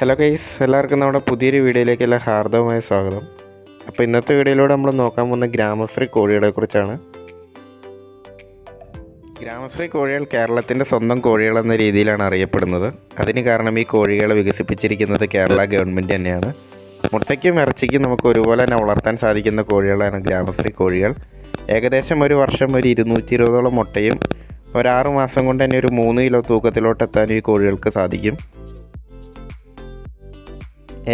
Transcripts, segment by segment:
Hello guys എല്ലാവർക്കും നമ്മുടെ പുതിയൊരു വീഡിയോയിലേക്ക് എല്ലാം ഹാർദവമായ സ്വാഗതം. അപ്പോൾ ഇന്നത്തെ വീഡിയോയിലൂടെ നമ്മൾ നോക്കാൻ പോകുന്ന ഗ്രാമശ്രീ കോഴികളെ കുറിച്ചാണ്. ഗ്രാമശ്രീ കോഴികൾ കേരളത്തിന്റെ സ്വന്തം കോഴികൾ എന്ന രീതിയിലാണ് അറിയപ്പെടുന്നത്. അതിന് കാരണം ഈ കോഴികളെ വികസിപ്പിച്ചിരിക്കുന്നത് കേരള ഗവൺമെന്റ് തന്നെയാണ്. മുട്ടയ്ക്കും ഇറച്ചിക്കും നമുക്ക് ഒരുപോലെ തന്നെ വളർത്താൻ സാധിക്കുന്ന കോഴികളാണ് ഗ്രാമശ്രീ കോഴികൾ. ഏകദേശം ഒരു വർഷം ഒരു ഇരുന്നൂറ്റി ഇരുപതോളം മുട്ടയും ഒരാറ് മാസം കൊണ്ട് തന്നെ ഒരു മൂന്ന് കിലോ തൂക്കത്തിലോട്ട് എത്താൻ ഈ കോഴികൾക്ക് സാധിക്കും.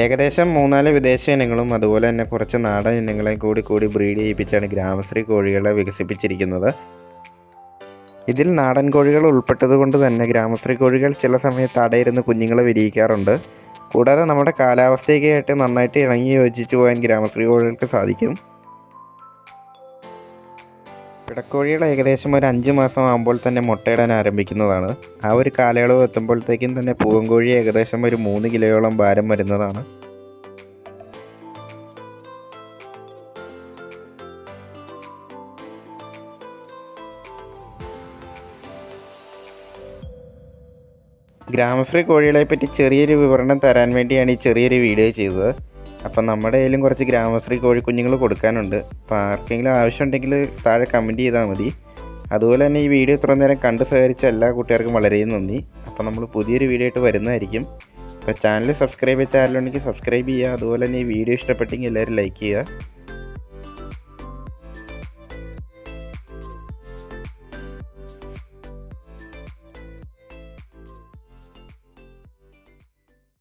ഏകദേശം മൂന്നാൽ വിദേശ ഇനങ്ങളും അതുപോലെ തന്നെ കുറച്ച് നാടൻ ഇനങ്ങളെയും കൂടി കൂടി ബ്രീഡ് ചെയ്യിപ്പിച്ചാണ് ഗ്രാമശ്രീ കോഴികളെ വികസിപ്പിച്ചിരിക്കുന്നത്. ഇതിൽ നാടൻ കോഴികൾ ഉൾപ്പെട്ടത് കൊണ്ട് തന്നെ ഗ്രാമശ്രീ കോഴികൾ ചില സമയത്ത് അടയിരുന്ന് കുഞ്ഞുങ്ങളെ വിരിയിക്കാറുണ്ട്. കൂടാതെ നമ്മുടെ കാലാവസ്ഥയൊക്കെ ആയിട്ട് നന്നായിട്ട് ഇണങ്ങി യോജിച്ചു പോകാൻ ഗ്രാമശ്രീ കോഴികൾക്ക് സാധിക്കും. പിടക്കോഴികൾ ഏകദേശം ഒരു അഞ്ച് മാസം ആകുമ്പോൾ തന്നെ മുട്ടയിടാൻ ആരംഭിക്കുന്നതാണ്. ആ ഒരു കാലയളവ് എത്തുമ്പോഴത്തേക്കും തന്നെ പൂവൻകോഴി ഏകദേശം ഒരു മൂന്ന് കിലോയോളം ഭാരം വരുന്നതാണ്. ഗ്രാമശ്രീ കോഴികളെ പറ്റി ചെറിയൊരു വിവരണം തരാൻ വേണ്ടിയാണ് ഈ ചെറിയൊരു വീഡിയോ ചെയ്തത്. അപ്പം നമ്മുടെ കയ്യിലും കുറച്ച് ഗ്രാമശ്രീ കോഴിക്കുഞ്ഞുങ്ങൾ കൊടുക്കാനുണ്ട്. അപ്പോൾ ആർക്കെങ്കിലും ആവശ്യമുണ്ടെങ്കിൽ താഴെ കമന്റ് ചെയ്താൽ മതി. അതുപോലെ തന്നെ ഈ വീഡിയോ ഇത്ര നേരം കണ്ട് സഹകരിച്ച എല്ലാ കൂട്ടുകാർക്കും വളരെ നന്ദി. അപ്പോൾ നമ്മൾ പുതിയൊരു വീഡിയോ ആയിട്ട് വരുന്നതായിരിക്കും. അപ്പോൾ ചാനൽ സബ്സ്ക്രൈബ് ചെയ്ത ആരുണ്ടെങ്കിൽ സബ്സ്ക്രൈബ് ചെയ്യുക. അതുപോലെ തന്നെ ഈ വീഡിയോ ഇഷ്ടപ്പെട്ടെങ്കിൽ എല്ലാവരും ലൈക്ക് ചെയ്യുക.